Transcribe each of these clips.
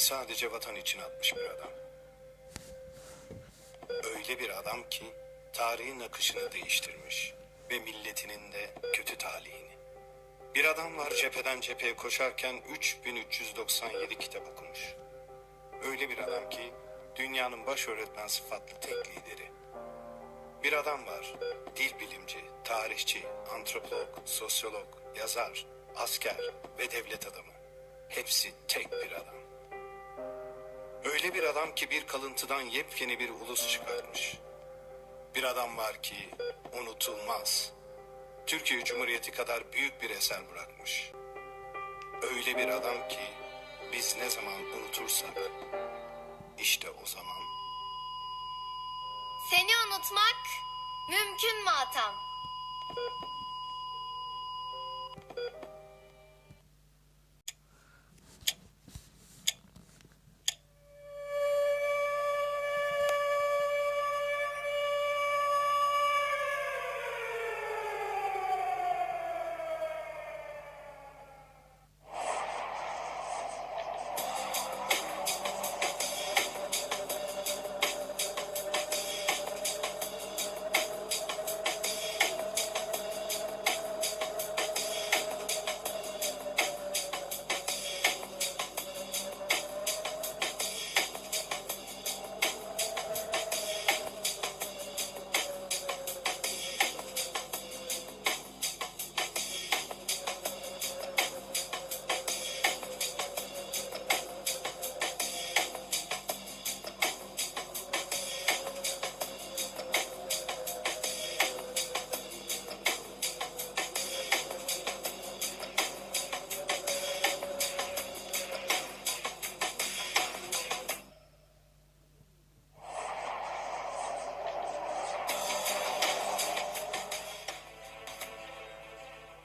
sadece vatan için atmış bir adam. Öyle bir adam ki tarihin akışını değiştirmiş ve milletinin de kötü talihini. Bir adam var cepheden cepheye koşarken 3397 kitap okumuş. Öyle bir adam ki dünyanın baş öğretmen sıfatlı tek lideri. Bir adam var, dil bilimci, tarihçi, antropolog, sosyolog, yazar, asker ve devlet adamı. Hepsi tek bir adam. Bir adam ki bir kalıntıdan yepyeni bir ulus çıkarmış. Bir adam var ki unutulmaz. Türkiye Cumhuriyeti kadar büyük bir eser bırakmış. Öyle bir adam ki biz ne zaman unutursak işte o zaman Seni unutmak mümkün mü Atam?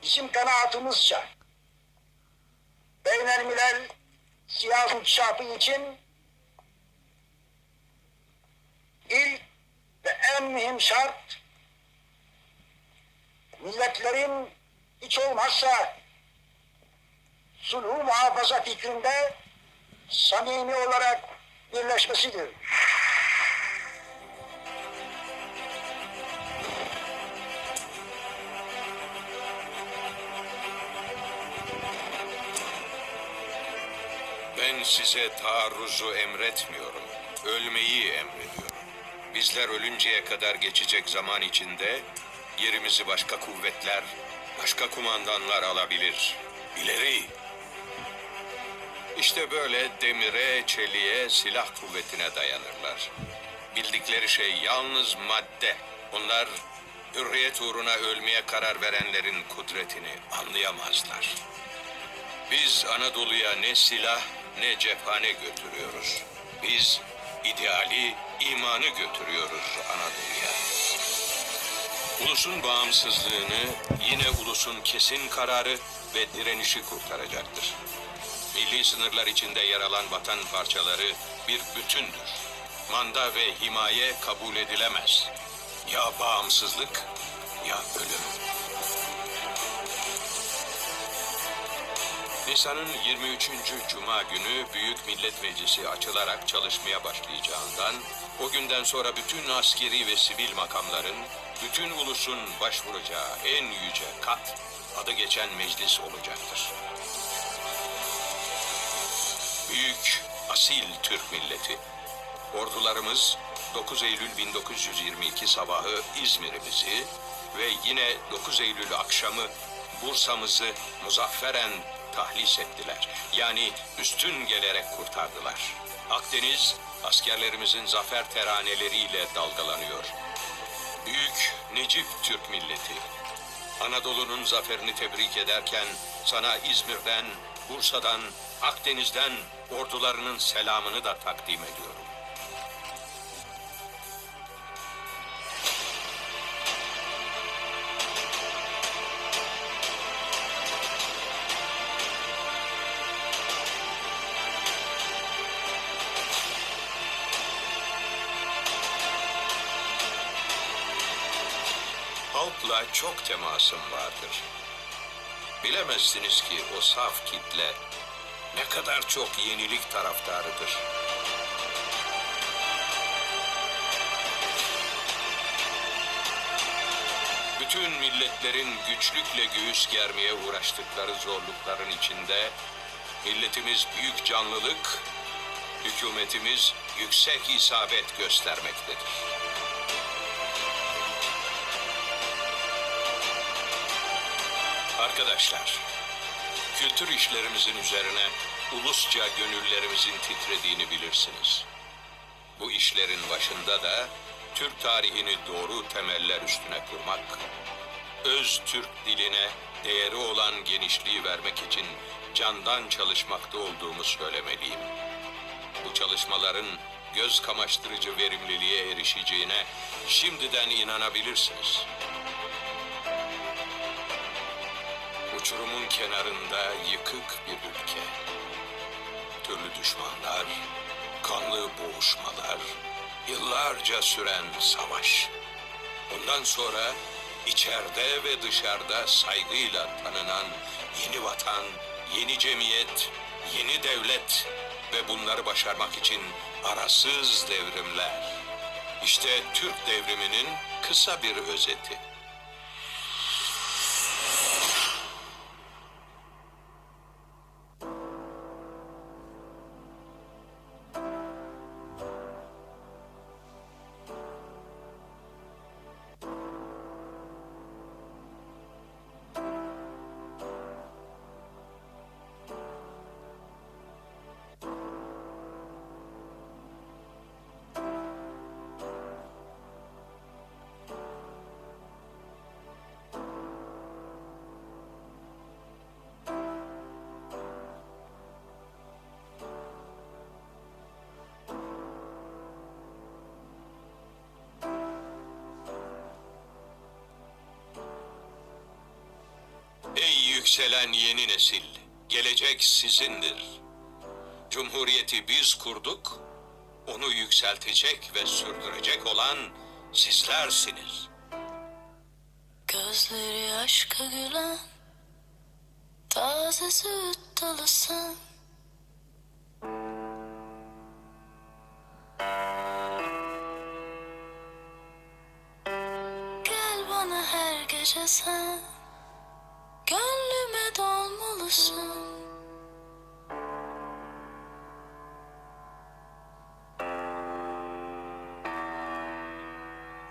Bizim kanaatimizce beynelmiler siyasi inkişafı için ilk ve en mühim şart milletlerin hiç olmazsa sulhu muhafaza fikrinde samimi olarak birleşmesidir. Size taarruzu emretmiyorum. Ölmeyi emrediyorum. Bizler ölünceye kadar geçecek zaman içinde yerimizi başka kuvvetler, başka kumandanlar alabilir. İleri! İşte böyle demire, çeliğe, silah kuvvetine dayanırlar. Bildikleri şey yalnız madde. Onlar hürriyet uğruna ölmeye karar verenlerin kudretini anlayamazlar. Biz Anadolu'ya ne silah ne cephane götürüyoruz. Biz ideali, imanı götürüyoruz Anadolu'ya. Ulusun bağımsızlığını yine ulusun kesin kararı ve direnişi kurtaracaktır. Milli sınırlar içinde yer alan vatan parçaları bir bütündür. Manda ve himaye kabul edilemez. Ya bağımsızlık ya ölüm. Nisan'ın 23. Cuma günü Büyük Millet Meclisi açılarak çalışmaya başlayacağından, o günden sonra bütün askeri ve sivil makamların, bütün ulusun başvuracağı en yüce kat, adı geçen meclis olacaktır. Büyük, asil Türk milleti, ordularımız 9 Eylül 1922 sabahı İzmir'imizi ve yine 9 Eylül akşamı Bursa'mızı muzafferen tahlis ettiler. Yani üstün gelerek kurtardılar. Akdeniz askerlerimizin zafer teraneleriyle dalgalanıyor. Büyük Necip Türk milleti. Anadolu'nun zaferini tebrik ederken sana İzmir'den, Bursa'dan, Akdeniz'den ordularının selamını da takdim ediyorum. Halkla çok temasım vardır. Bilemezsiniz ki o saf kitle ne kadar çok yenilik taraftarıdır. Bütün milletlerin güçlükle göğüs germeye uğraştıkları zorlukların içinde milletimiz büyük canlılık, hükümetimiz yüksek isabet göstermektedir. Arkadaşlar, kültür işlerimizin üzerine ulusça gönüllerimizin titrediğini bilirsiniz. Bu işlerin başında da Türk tarihini doğru temeller üstüne kurmak, öz Türk diline değeri olan genişliği vermek için candan çalışmakta olduğumu söylemeliyim. Bu çalışmaların göz kamaştırıcı verimliliğe erişeceğine şimdiden inanabilirsiniz. Uçurumun kenarında yıkık bir ülke. Türlü düşmanlar, kanlı boğuşmalar, yıllarca süren savaş. Bundan sonra içeride ve dışarıda saygıyla tanınan yeni vatan, yeni cemiyet, yeni devlet ve bunları başarmak için arasız devrimler. İşte Türk devriminin kısa bir özeti. Yükselen yeni nesil, gelecek sizindir. Cumhuriyeti biz kurduk, onu yükseltecek ve sürdürecek olan sizlersiniz. Gözleri aşka gülen Taze süt dalısın Gel bana her gece sen dolmalısın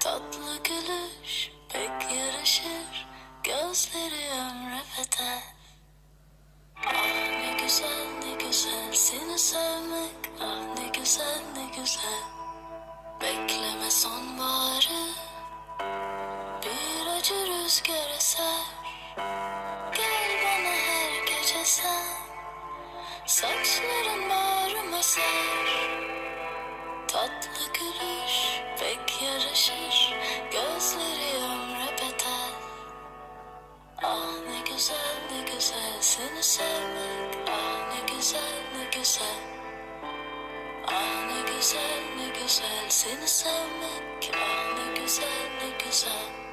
Tatlı gülüş pek yaraşır Gözleri ömre bedel Ah ne güzel ne güzel seni sevmek Ah ne güzel ne güzel. Bekleme sonbaharı Bir acı rüzgar Saçların bağrıma ser Tatlı gülüş pek yaraşır. Gözleri ömre bedel Ah ne güzel ne güzel. Seni sevmek Ah ne güzel ne güzel. Ah ne güzel ne güzel. Seni sevmek Ah ne güzel ne güzel